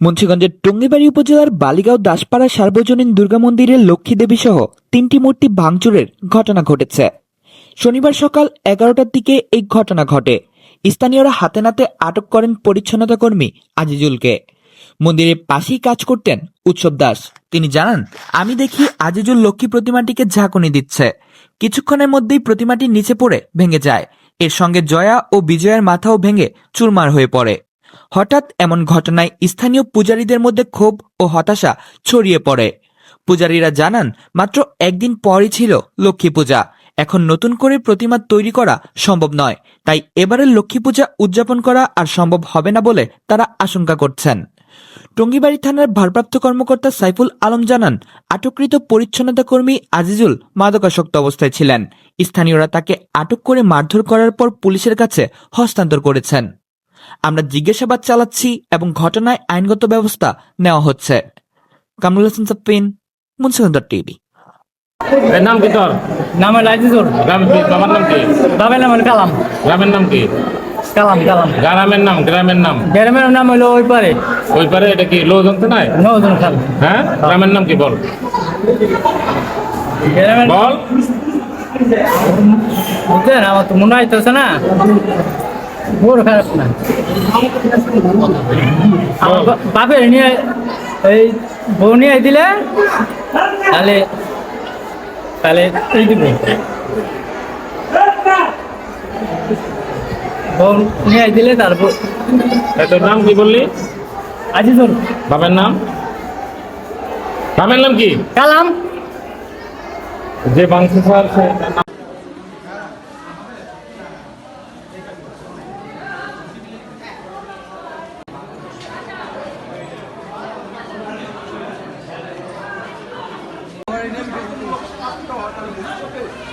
মুন্সিগঞ্জের টঙ্গিবাড়ি উপজেলার বালিগাঁও দাসপাড়া সার্বজনীন দুর্গা মন্দিরের লক্ষ্মী দেবী সহ তিনটি মূর্তি ভাঙচুরের ঘটনা ঘটেছে। শনিবার সকাল এগারোটার দিকে এই ঘটনা ঘটে। স্থানীয়রা হাতে নাতে আটক করেন পরিচ্ছন্নতা কর্মী আজিজুলকে। মন্দিরের পাশেই কাজ করতেন উৎসব দাস। তিনি জানান, আমি দেখি আজিজুল লক্ষ্মী প্রতিমাটিকে ঝাঁকুনি দিচ্ছে। কিছুক্ষণের মধ্যেই প্রতিমাটি নিচে পড়ে ভেঙে যায়। এর সঙ্গে জয়া ও বিজয়ের মাথাও ভেঙে চুরমার হয়ে পড়ে। হঠাৎ এমন ঘটনায় স্থানীয় পূজারীদের মধ্যে ক্ষোভ ও হতাশা ছড়িয়ে পড়ে। পূজারীরা জানান, মাত্র একদিন পরই ছিল লক্ষ্মী পূজা। এখন নতুন করে প্রতিমা তৈরি করা সম্ভব নয়। তাই এবারের লক্ষ্মী পূজা উদযাপন করা আর সম্ভব হবে না বলে তারা আশঙ্কা করছেন। টঙ্গিবাড়ি থানার ভারপ্রাপ্ত কর্মকর্তা সাইফুল আলম জানান, আটককৃত পরিচ্ছন্নতা কর্মী আজিজুল মাদকাসক্ত অবস্থায় ছিলেন। স্থানীয়রা তাকে আটক করে মারধর করার পর পুলিশের কাছে হস্তান্তর করেছেন। আমরা জিজ্ঞাসাবাদ চালাচ্ছি এবং ঘটনায় আইনগত ব্যবস্থা নেওয়া হচ্ছে। কামরুল হাসান সাপ্পিন মুন্সিগঞ্জ টিভি। এর নাম কি তোর? নাম হলো আজিজুর বাবার নাম কি? বাবার নাম হলো কালাম। গ্রামের নাম কি? কালাম কালাম। গ্রামের নাম গ্রামের নাম। গ্রামের নাম হলো ওই পারে। ওই পারে এটা কি লো জানতে নাই? নজন খাল। হ্যাঁ? গ্রামের নাম কি বল? গ্রামের বল। বুঝলেন আমার তো মনে হইতেছে না। বড় খারাপ না। বাপের নিয়ে এই বউ নিয়ে দিলে তাহলে তাহলে এই দিব। বউ নিয়ে দিলে তারপর তোর নাম কি বললি? আজিজুর বাবার নাম? বাবার নাম কি? কালাম। যে বাংশি স্যার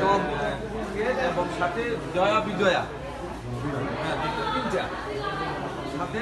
সব এবং সাথে জয়া বিজয়া হ্যাঁ। সাথে